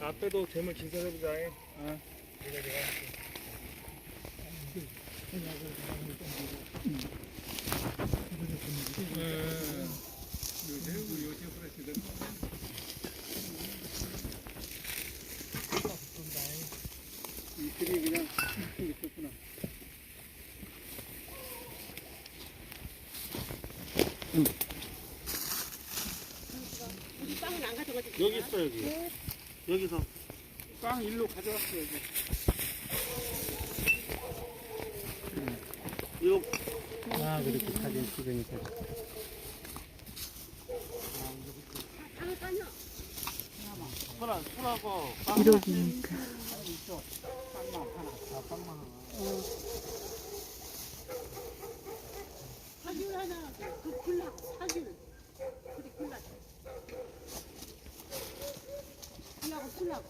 앞에도 재물 진설해보자. 어. 음. 이틀이 그냥 쭉 있었구나. 빵은 안 가져가지. 여기. 여기서 빵 일로 가져왔어 여기. 이거 아 그렇게 사진 찍으니까. 이러니까 빵만 하나. 아 빵만 하나. 사줄 하나. 그 굴라 사줄. 그래 굴라. 굴라고 굴라고.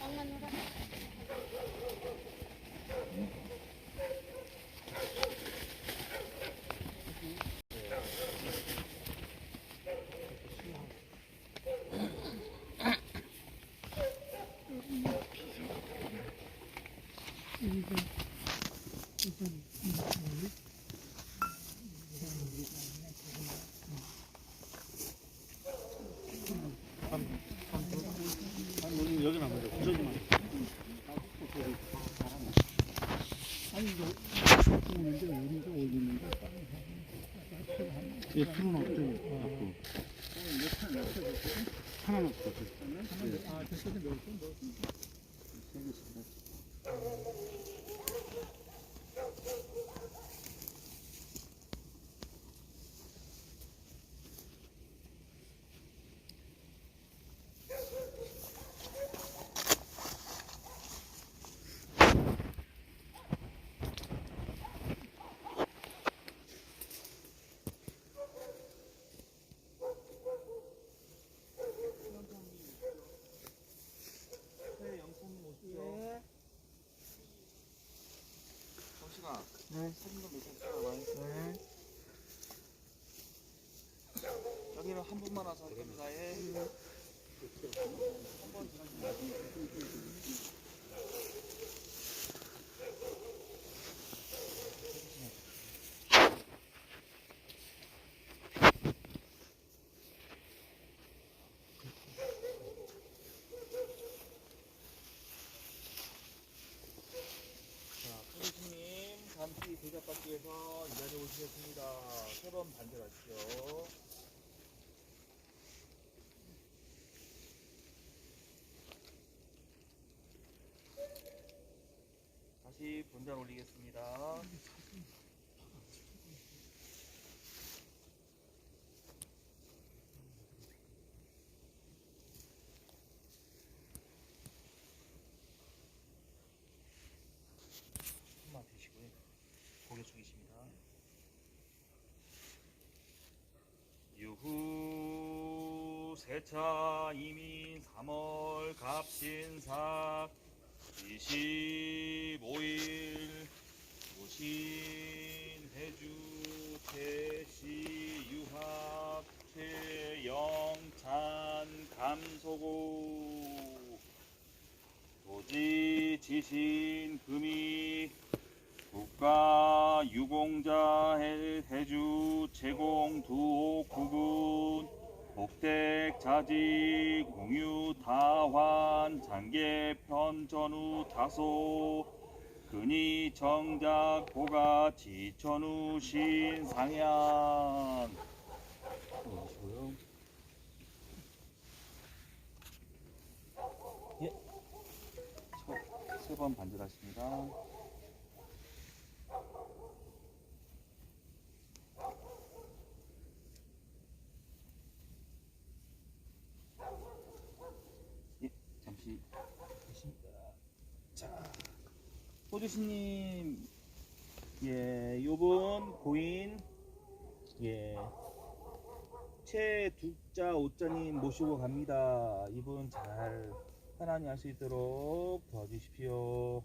빵만 넣어라. 여기 여기는 안 맞아. 저기만. 아니 이거 오는데 우리가 올리는데 예, 풀은 없죠. 하나는 없어. 아 넣었어 네. 여기는 한 분만 와서 할 겁니다. 예. 한번 자, 선생님 잠시 대접받기 위해서 이 자리에 오시겠습니다. 세 번 반절하시죠. 분장 올리겠습니다. 한번 드시고요. 고개 숙이십니다. 유후 세차 이민 3월 갑신삭 25일 무신 해주 최시 유학 최영찬 감소고 도지 지신 금이 국가 유공자 해- 해주 제공 구군 복택 자지 공유 타환 장계 편전후 다소 근이 정작 고가 지천후 신상향 예. 세번 반절하십니다. 자, 호주신님, 예, 요분 고인, 예, 최두자 오자님 모시고 갑니다. 이분 잘 편안히 할 수 있도록 도와주십시오.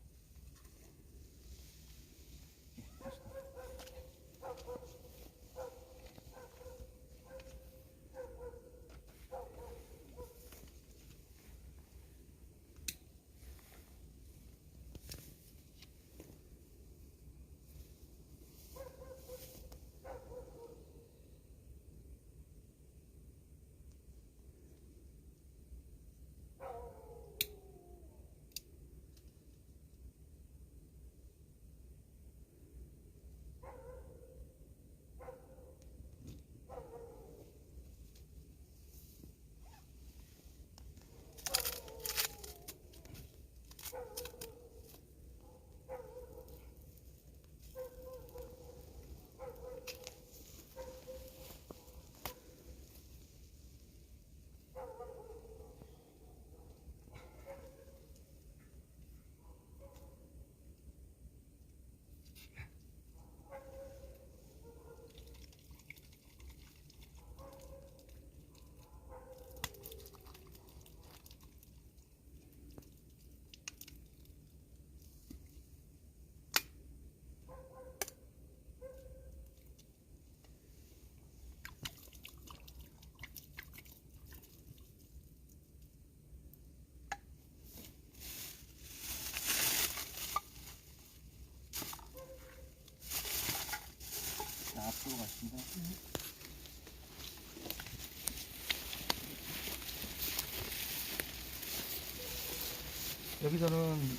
앞으로 가십니다. 여기서는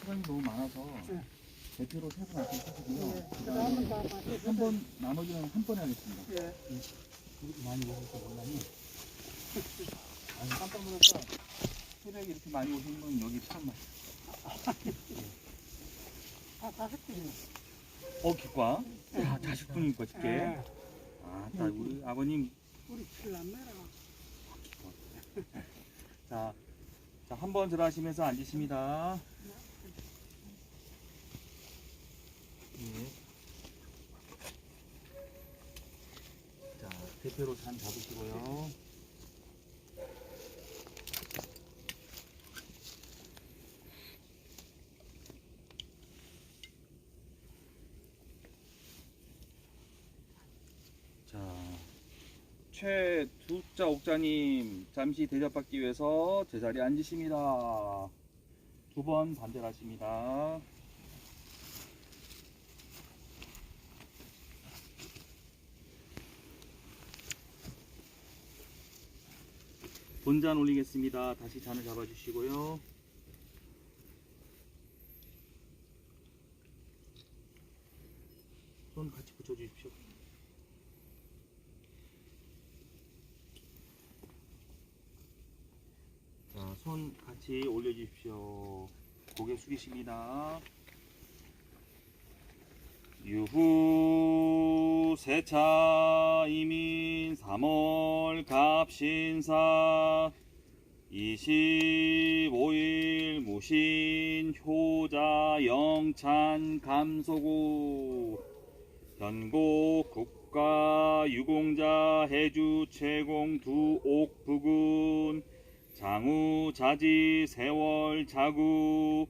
시간이 너무 많아서 네. 대표로 세분 할수 있거든요. 네. 그다음에 한번 나머지는 한 번에 하겠습니다. 예. 이렇게 많이 오실 줄 몰랐니? 아니, 깜짝 놀랐다. 새벽에 이렇게 많이 오시는 분 여기 처음 봤어. 다 다섯 개요. 어, 기과? 아, 자식 분이니까 집게. 예. 아, 나 우리 아버님. 우리 칠남매라. 자, 자, 한 번 들어가시면서 앉으십니다. 예. 자, 대표로 잔 잡으시고요. 자, 최두자 옥자님 잠시 대접받기 위해서 제자리에 앉으십니다. 두 번 반대를 하십니다. 본잔 올리겠습니다. 다시 잔을 잡아주시고요. 손 같이 붙여주십시오. 손 같이 올려주십시오. 고개 숙이십니다. 유후 세차 이민 3월 갑신사 25일 무신 효자 영찬 감소구 전국 국가 유공자 해주 채공 두옥 부근 장우 자지 세월 자구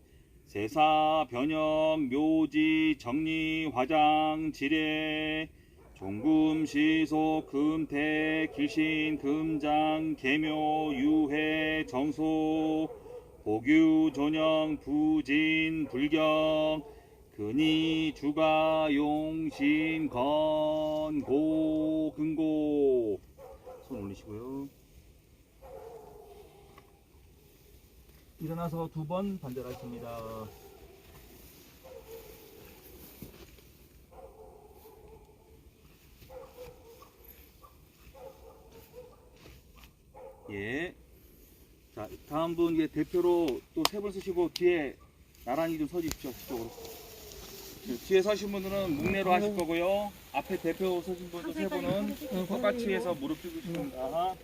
세사 변형 묘지 정리 화장 지례 종금 시소 금태 길신 금장 개묘 유해 정소 보규 존영 부진 불경 근이 주가 용신 건 고 근고 손 올리시고요. 일어나서 두 번 반대를 하십니다. 예. 자, 다음 분 이제 대표로 또세분 쓰시고 뒤에 나란히 좀 서주십시오. 뒤쪽으로. 그 뒤에 서신 분들은 묵내로 하실 거고요. 앞에 대표 서신 분들 세 분은 똑같이 해서 무릎 꿇으십니다.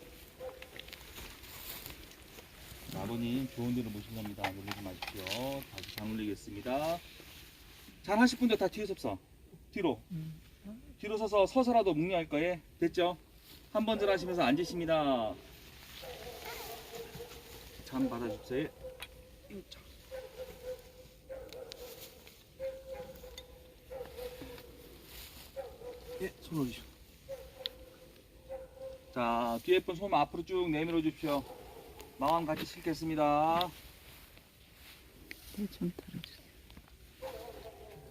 자, 아버님 좋은 데로 모신 겁니다. 놀리지 마십시오. 다시 장 올리겠습니다. 잘 하실 분들 다 뒤에 섭서. 뒤로. 뒤로 서서 서서라도 묵념할 거예요. 됐죠? 한번들 하시면서 앉으십니다. 잠 받아주세요. 자. 예, 손 올리시오. 자, 뒤에 분 손 앞으로 쭉 내밀어 주십시오. 마음 같이 싣겠습니다. 네, 좀 털어주세요.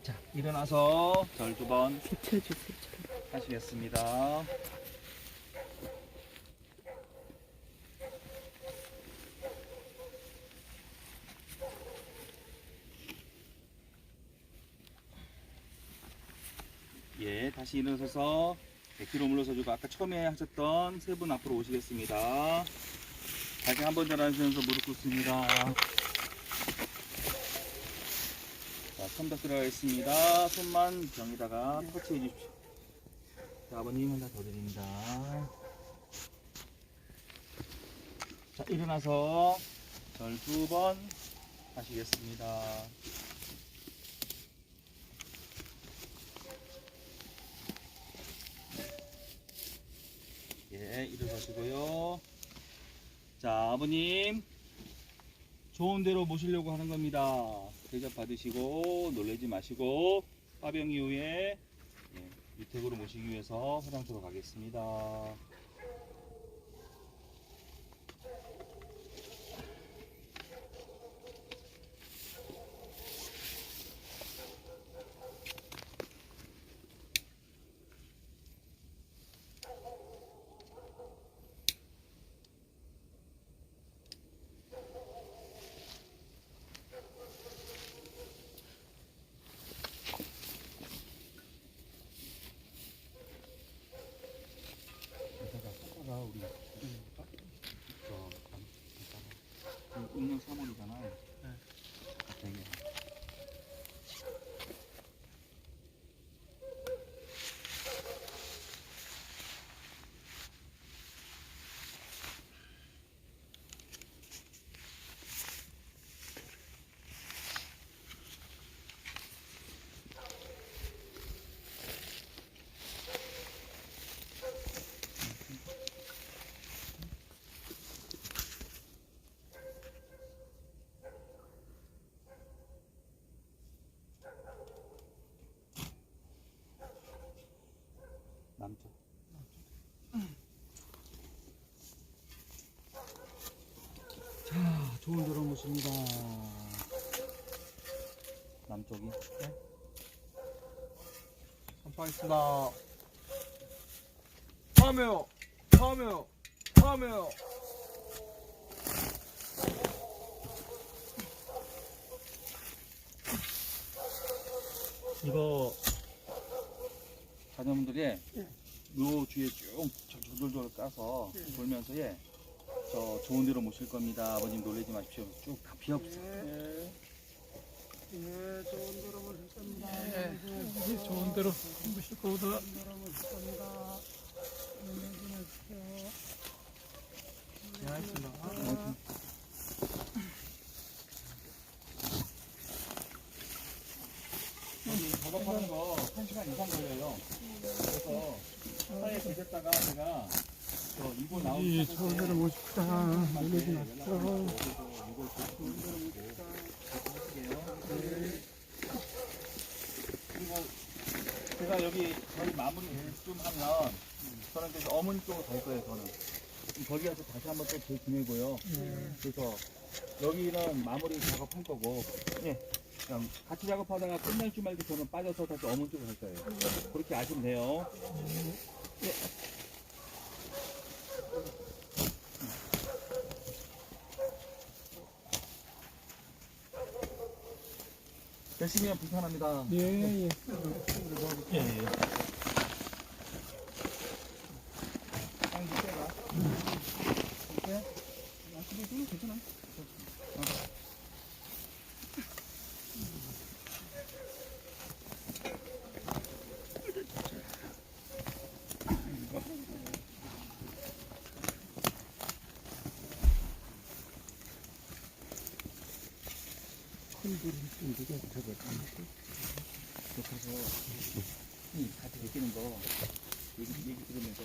자, 일어나서 절 두 번 비춰주세요. 하시겠습니다. 예, 다시 일어서서 100kg 물러서주고 아까 처음에 하셨던 세 분 앞으로 오시겠습니다. 다시 한번더 하시면서 무릎 꿇습니다. 자, 손더 들어가겠습니다. 손만 병에다가 터치해 주십시오. 자, 아버님 하나 더 드립니다. 자, 일어나서 절 두 번 하시겠습니다. 예, 일어서시고요. 자, 아버님. 좋은 데로 모시려고 하는 겁니다. 대접 받으시고 놀라지 마시고 화병 이후에 예, 유택으로 모시기 위해서 화장실로 가겠습니다. 이사가 손가가 우리 저 감- 응용 3월이잖아요. 되게 남쪽. 자, 좋은 데로 모십니다. 남쪽이. 선포하겠습니다. 다음에요. 다음에요. 다음에요. 이거 자녀분들이 요 주에 쭉 조절조절 까서 돌면서 예, 저 좋은 데로 모실 겁니다. 아버님 놀라지 마십시오. 쭉 다 비워보세요. 예. 예, 좋은 데로 모실 겁니다. 예, 좋은 대로 모실 거보다 좋은 계십시오. 네, 알겠습니다. 여기 작업하는 거 1시간 이상 걸려요. 그래서 사이에 계셨다가 제가 저 이거 나온 이 좋은 대로. 놀라지 마십시오. 그리고 제가 여기 좀 하면 저는 이제 어머니 쪽으로 갈 거예요 저는. 거기 가서 다시 한번 또 재지내고요. 그래서 여기는 마무리 작업할 거고 예. 그냥 같이 작업하다가 끝날 줄 말고 저는 빠져서 다시 어머니 쪽으로 갈 거예요. 그렇게 아시면 돼요. 예. 열심히 하면 불편합니다. 예, 예. 예, 예. 땅도 빼가. 이렇게. 아, 근데 이거는 괜찮아. 어. 옆에서 이 같이 베끼는 거 얘기, 얘기 들으면서